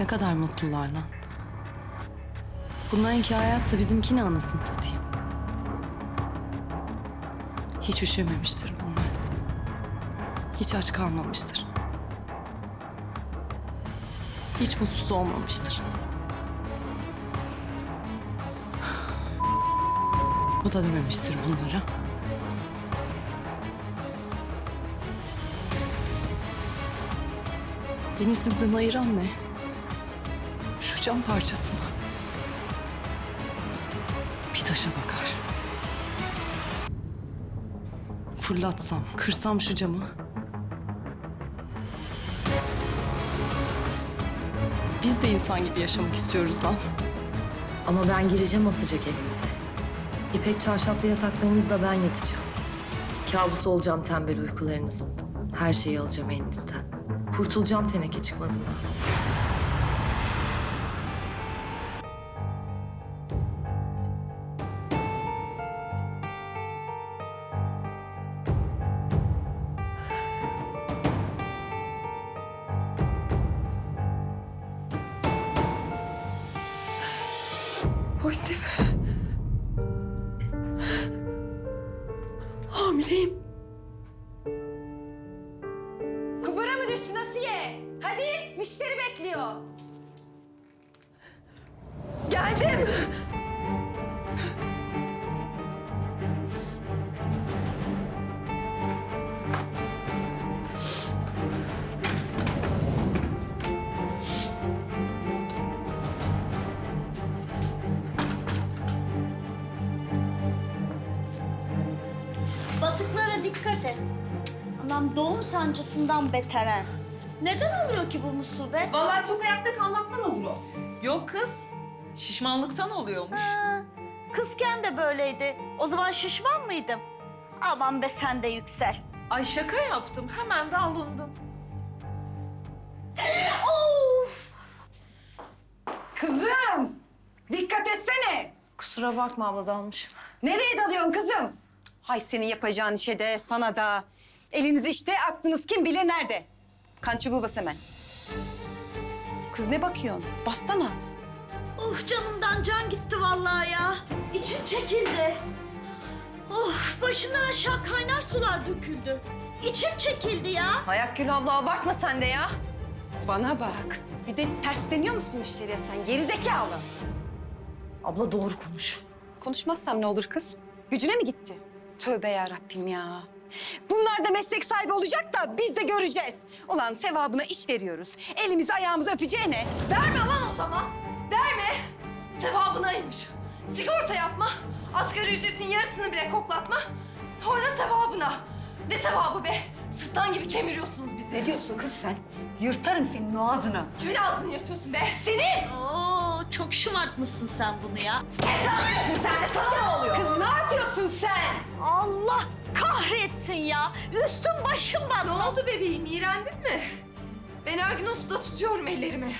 Ne kadar mutlular lan. Bunlarınki hayatsa bizimkini anasını satayım. Hiç üşümemiştir bunlar. Hiç aç kalmamıştır. Hiç mutsuz olmamıştır. Bu da dememiştir bunlara. Beni sizden ayıran ne? Cam parçası mı? Bir taşa bakar. Fırlatsam, kırsam şu camı. Biz de insan gibi yaşamak istiyoruz lan. Ama ben gireceğim o sıcak evinize. İpek çarşaflı yataklarınızda ben yatacağım. Kabus olacağım tembel uykularınızın. Her şeyi alacağım elinizden. Kurtulacağım teneke çıkmazından. Костів. Anam doğum sancısından beteren. Neden oluyor ki bu musibet? Vallahi çok ayakta kalmaktan olur o. Yok kız. Şişmanlıktan oluyormuş. Ha, kızken de böyleydi. O zaman şişman mıydım? Aman be sen de yüksel. Ay şaka yaptım. Hemen de alındın. Of! Kızım! Dikkat etsene. Kusura bakma abla dalmışım. Nereye dalıyorsun kızım? Hay senin yapacağın işe de sana da. Eliniz işte aklınız kim bilir nerede. Kan çubuğu bas hemen. Kız ne bakıyorsun? Bassana. Of canımdan can gitti vallahi ya. İçin çekildi. Of başımdan aşağı kaynar sular döküldü. İçim çekildi ya. Hayakgül abla abartma sen de ya. Bana bak. Bir de tersleniyor musun müşteriye sen? Geri zekalı. Abla doğru konuş. Konuşmazsam ne olur kız? Gücüne mi gitti? Tövbe ya Rabbim ya. Bunlar da meslek sahibi olacak da biz de göreceğiz. Ulan sevabına iş veriyoruz. Elimizi ayağımızı öpeceğine. Verme lan o zaman. Verme. Sevabınaymış. Sigorta yapma. Asgari ücretin yarısını bile koklatma. Sonra sevabına. Ne sevabı be? Sırtlan gibi kemiriyorsunuz bizi. Ne diyorsun kız sen? Yırtarım senin o ağzını. Kimin ağzını yırtıyorsun be? Senin! Oo çok şımartmışsın sen bunu ya. Sen de sana ne oluyor? Kız ne yapıyorsun sen? Allah kahretsin ya. Üstüm başım Ne oldu bebeğim? İğrendin mi? Ben her gün o suda tutuyorum ellerimi.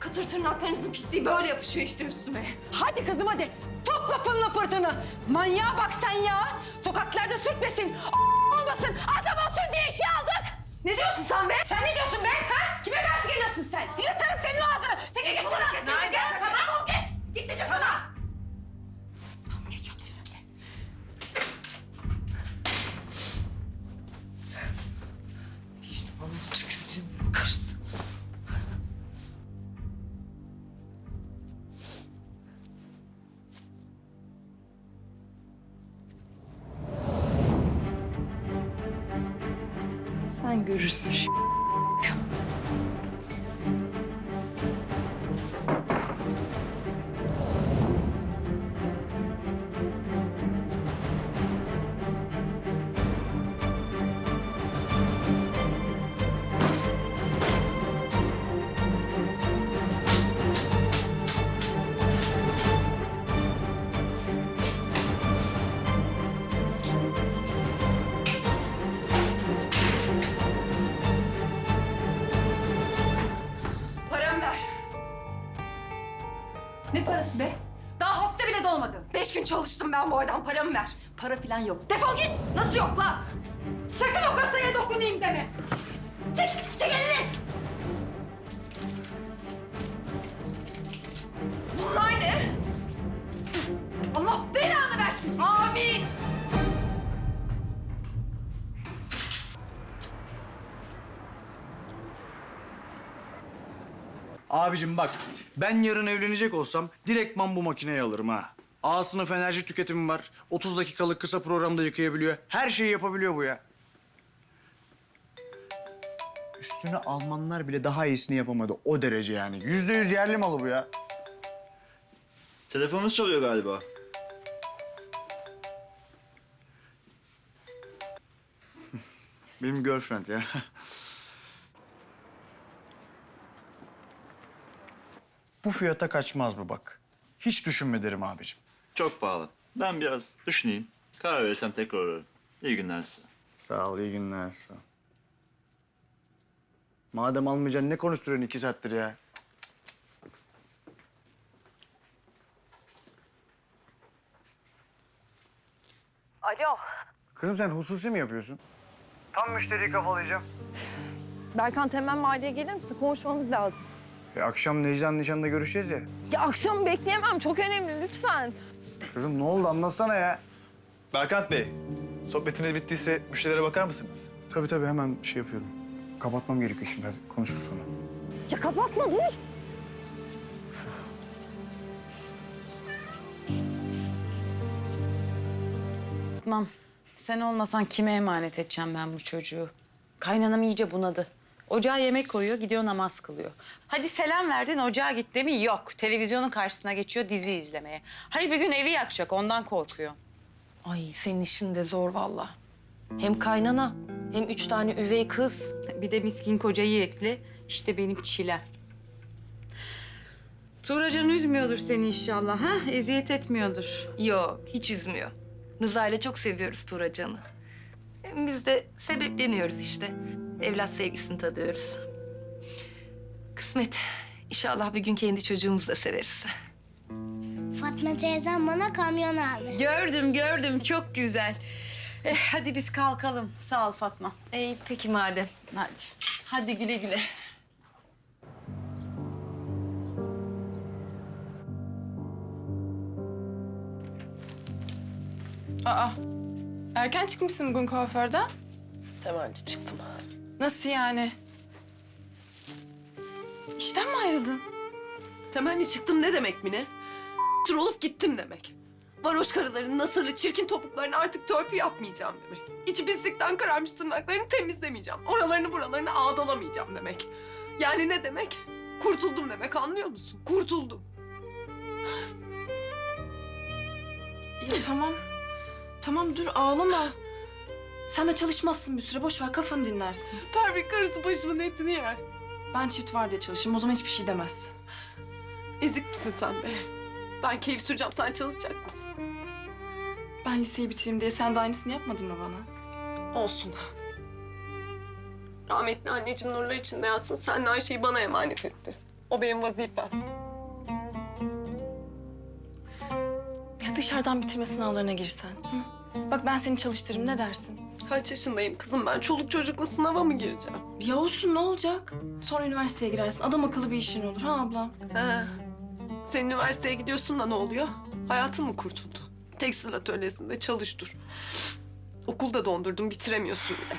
Katır tırnaklarınızın pisliği böyle yapışıyor işte üstüme. Hadi kızım hadi. Topla pılını pırtını. Manyağa bak sen ya. Sokaklarda sürtmesin. olmasın. Adam olsun diye işe aldık. Ne diyorsun sen be? Sen ne diyorsun be? Ha? Kime karşı Ne parası be? Daha hafta bile dolmadı. Beş gün çalıştım ben bu adam. Paramı ver. Para falan yok. Defol git. Nasıl yok la? Sakın o kasaya dokunayım deme. Çek, çek elini. Bunlar ne? Allah belanı versin. Aa, Abicim bak, ben yarın evlenecek olsam direktman bu makineyi alırım ha. A sınıf enerji tüketimi var. 30 dakikalık kısa programda yıkayabiliyor. Her şeyi yapabiliyor bu ya. Üstüne Almanlar bile daha iyisini yapamadı. O derece yani. Yüzde yüz yerli malı bu ya. Telefonunuz çalıyor galiba. Benim girlfriend ya. Bu fiyata kaçmaz bu bak. Hiç düşünme derim abicim. Çok pahalı. Ben biraz düşüneyim. Karar verirsem tekrar ararım. İyi günler size. Sağ ol, iyi günler. Sağ ol. Madem almayacaksın ne konuşturuyorsun iki saattir ya? Alo. Kızım sen hususi mi yapıyorsun? Tam müşteriyi kafalayacağım. Berkant hemen mahalleye gelir misin? Konuşmamız lazım. E, akşam Necdan nişanında görüşeceğiz ya. Ya akşam bekleyemem. Çok önemli lütfen. Kızım ne oldu anlatsana ya. Berkant Bey, sohbetiniz bittiyse müşterilere bakar mısınız? Tabii tabii hemen şey yapıyorum. Kapatmam gerekiyor şimdi. Hadi konuşuruz sonra. Ya kapatma dur. Tamam. Sen olmasan kime emanet edeceğim ben bu çocuğu? Kaynanam iyice bunadı. Ocağa yemek koyuyor, gidiyor namaz kılıyor. Hadi selam verdin, ocağa gitti mi? Yok. Televizyonun karşısına geçiyor dizi izlemeye. Hayır bir gün evi yakacak, ondan korkuyor. Ay senin işin de zor valla. Hem kaynana hem üç tane üvey kız. Bir de miskin kocayı ekli. İşte benim çilem. Tuğracan üzmüyordur seni inşallah, ha? Eziyet etmiyordur. Yok, hiç üzmüyor. Rıza ile çok seviyoruz Turacan'ı. Hem Biz de sebepleniyoruz işte. Evlat sevgisini tadıyoruz. Kısmet. İnşallah bir gün kendi çocuğumuzu da severiz. Fatma teyzem bana kamyon aldı. Gördüm, gördüm. Çok güzel. Eh, hadi biz kalkalım. Sağ ol Fatma. İyi, peki madem. Hadi. Hadi güle güle. Aa, erken çıkmışsın bugün kuaförden. Temelci çıktım. Nasıl yani? İşten mi ayrıldın? Temelli çıktım ne demek Mine? Tur olup gittim demek. Varoş karıların nasırlı çirkin topuklarını artık törpü yapmayacağım demek. İçi pislikten kararmış tırnaklarını temizlemeyeceğim. Oralarını buralarını ağdalamayacağım demek. Yani ne demek? Kurtuldum demek anlıyor musun? Kurtuldum. İyi tamam. Tamam dur ağlama. Sen de çalışmazsın bir süre. Boş ver kafanı dinlersin. Pervin karısı başımın etini yer. Ben çift var diye çalışayım. O zaman hiçbir şey demez. Ezik misin sen be? Ben keyif süreceğim sen çalışacak mısın? Ben liseyi bitireyim diye sen de aynısını yapmadın mı bana? Olsun. Rahmetli anneciğim nurlar içinde yatsın. Sen de Ayşe'yi bana emanet etti. O benim vazifem. Ya dışarıdan bitirme sınavlarına girsen. Hı? Bak ben seni çalıştırırım ne dersin? Kaç yaşındayım kızım ben? Çoluk çocukla sınava mı gireceğim? Ya olsun ne olacak? Sonra üniversiteye girersin. Adam akıllı bir işin olur ha ablam? He. Sen üniversiteye gidiyorsun da ne oluyor? Hayatın mı kurtuldu? Tekstil atölyesinde çalış dur. Okulda dondurdun bitiremiyorsun bile.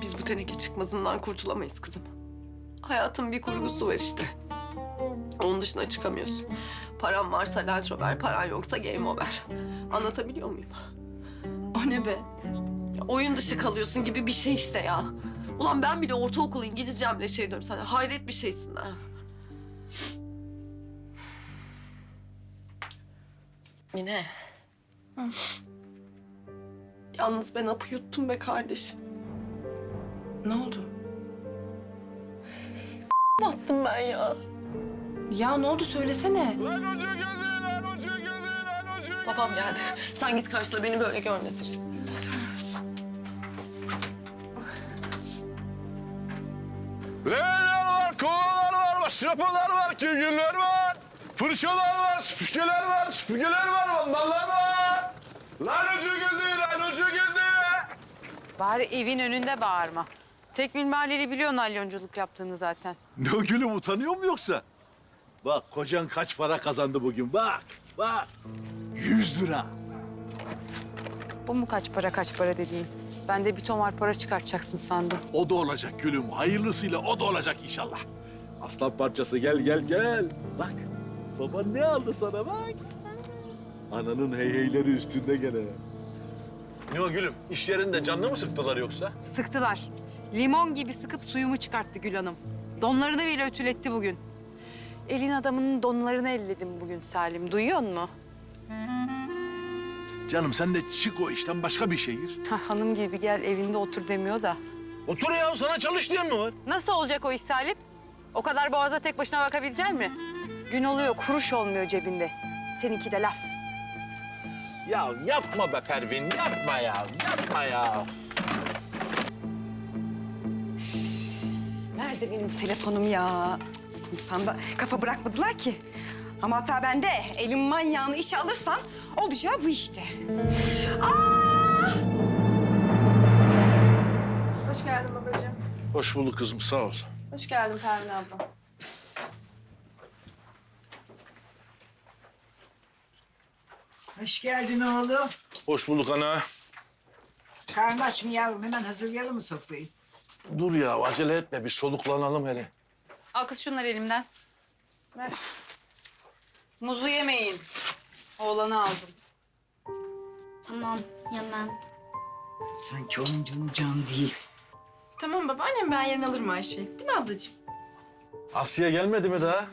Biz bu teneke çıkmazından kurtulamayız kızım. Hayatın bir kurgusu var işte. Onun dışına çıkamıyorsun. Paran varsa Land Rover, paran yoksa Game Over. Anlatabiliyor muyum? O ne be? Ya oyun dışı kalıyorsun gibi bir şey işte ya. Ulan ben bile ortaokul İngilizcemle şey diyorum sana. Hayret bir şeysin ha. Mine. Yalnız ben apı yuttum be kardeşim. Ne oldu? Battım ben ya. Ya ne oldu söylesene. Babam geldi. Sen git karşıla beni böyle görmesin. Leğenler var, kovalar var, maşrapalar var, güller var, fırçalar var, süpürgeler var, süpürgeler var, mandallar var. Lan ucu güldü, lan ucu güldü. Bari evin önünde bağırma. Tekmil mahalleli biliyor nalyonculuk yaptığını zaten. Ne gülüm utanıyor mu yoksa? Bak kocan kaç para kazandı bugün bak bak. Yüz lira. Bu mu kaç para kaç para dediğin? Ben de bir tomar para çıkartacaksın sandım. O da olacak gülüm. Hayırlısıyla o da olacak inşallah. Aslan parçası gel gel gel. Bak baban ne aldı sana bak. Ananın heyheyleri üstünde gene. Ne o gülüm? İş yerinde canını mı sıktılar yoksa? Sıktılar. Limon gibi sıkıp suyumu çıkarttı Gül Hanım. Donlarını bile ütületti bugün. Elin adamının donlarını elledim bugün Salim. Duyuyor musun? Canım sen de çık o işten başka bir şehir. Ha, hanım gibi gel evinde otur demiyor da. Otur ya sana çalış diyen mi var? Nasıl olacak o iş Salim? O kadar boğaza tek başına bakabilecek mi? Gün oluyor, kuruş olmuyor cebinde. Seninki de laf. Ya yapma be Pervin, yapma ya, yapma ya. Nerede benim telefonum ya? İnsanda kafa bırakmadılar ki. Ama hata bende. Elim manyağını işe alırsam olacağı bu işte. Hoş geldin babacığım. Hoş bulduk kızım sağ ol. Hoş geldin Pervin abla. Hoş geldin oğlum. Hoş bulduk ana. Karnın aç mı yavrum? Hemen hazırlayalım mı sofrayı? Dur ya acele etme bir soluklanalım hele. Al kız şunları elimden. Ver. Muzu yemeyin. Oğlanı aldım. Tamam yemem. Sanki onun canı can değil. Tamam babaannem ben yarın alırım Ayşe'yi. Değil mi ablacığım? Asiye gelmedi mi daha?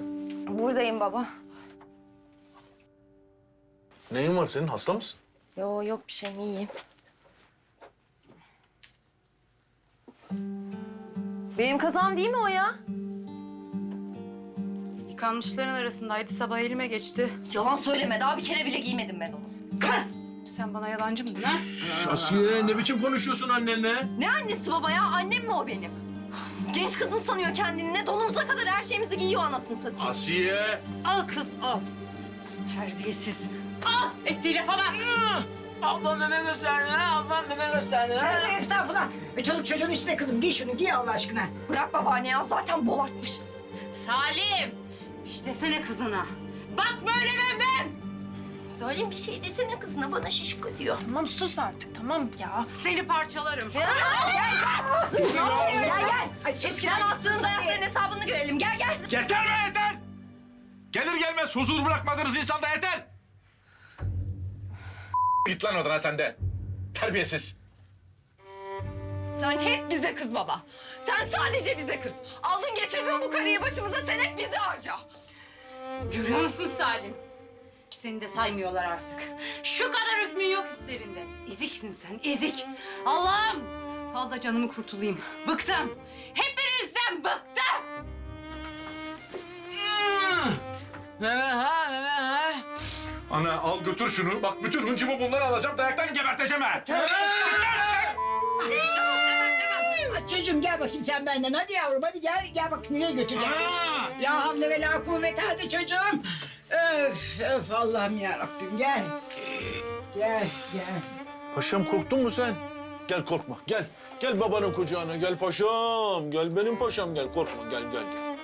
Buradayım baba. Neyin var senin? Hasta mısın? Yo yok bir şeyim iyiyim. Benim kazam değil mi o ya? Yıkanmışların arasındaydı. Sabah elime geçti. Yalan söyleme daha bir kere bile giymedim ben onu. Sen bana yalancı mı ha? Asiye ne biçim konuşuyorsun annenle? Ne annesi baba ya annem mi o benim? Genç kız mı sanıyor kendini ne donumuza kadar her şeyimizi giyiyor anasını satayım. Asiye. Al kız al. Terbiyesiz. Al ettiği lafa bak. Ablam meme gösterdi ha, ablam meme gösterdi ha. Estağfurullah. E, çoluk çocuğun içinde kızım. Giy şunu, giy Allah aşkına. Bırak babaanne ya zaten bol artmış. Salim. Şey desene kızına. Bak böyle ben ben. Salim bir şey desene kızına bana şişko diyor. Tamam sus artık tamam ya. Seni parçalarım. Gel gel. Eskiden attığın dayakların hesabını görelim gel gel. Yeter be yeter! Gelir gelmez huzur bırakmadınız insanda yeter! Git lan odana sen de. Terbiyesiz. Sen hep bize kız baba. Sen sadece bize kız. Aldın getirdin bu karıyı başımıza sen hep bizi harca. Görüyor musun Salim? Seni de saymıyorlar artık. Şu kadar hükmün yok üstlerinde. Eziksin sen, ezik. Allah'ım! Al da canımı kurtulayım. Bıktım. Hepinizden bıktım. Meme ha, meme ha. Ana al götür şunu. Bak bütün hıncımı bundan alacağım. Dayaktan geberteceğim ha. Çocuğum gel bakayım sen benden. Hadi yavrum hadi gel. Gel bak nereye götüreceğim. La havle ve la kuvvete hadi çocuğum. Öf öf Allah'ım ya Rabbim gel. Gel gel. Paşam korktun mu sen? Gel korkma gel. Gel babanın kucağına gel paşam. Gel benim paşam gel korkma gel gel gel.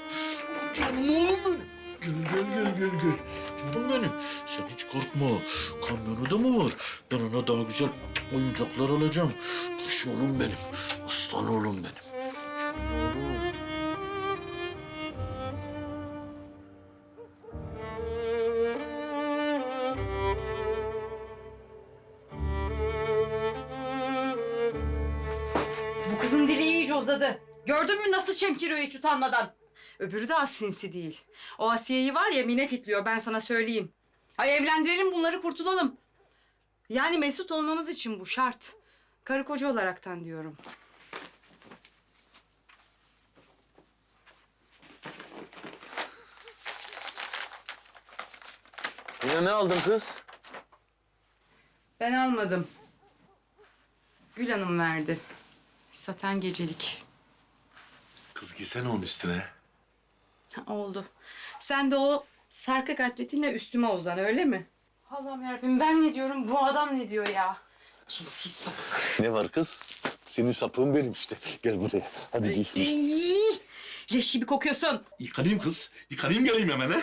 Canım oğlum benim. Gel gel gel gel gel. Canım benim. Sen hiç korkma. Kamyonu da mı var? Ben ona daha güzel oyuncaklar alacağım. Kuş oğlum benim. Aslan oğlum benim. Canım oğlum. Uzadı. Gördün mü nasıl çemkiriyor hiç utanmadan? Öbürü de az sinsi değil. O Asiye'yi var ya mine fitliyor ben sana söyleyeyim. Ay evlendirelim bunları kurtulalım. Yani mesut olmamız için bu şart. Karı koca olaraktan diyorum. Yine ne aldın kız? Ben almadım. Gül Hanım verdi. Saten gecelik. Kız giysene onun üstüne. Ha, Oldu. Sen de o sarkık atletinle üstüme uzan öyle mi? Allah'ım yardım ben ne diyorum bu adam ne diyor ya? Cinsiz sapık. Ne var kız? Senin sapığın benim işte. Gel buraya. Hadi giy. İyi. Leş gibi kokuyorsun. Yıkanayım kız. Yıkanayım geleyim hemen ha.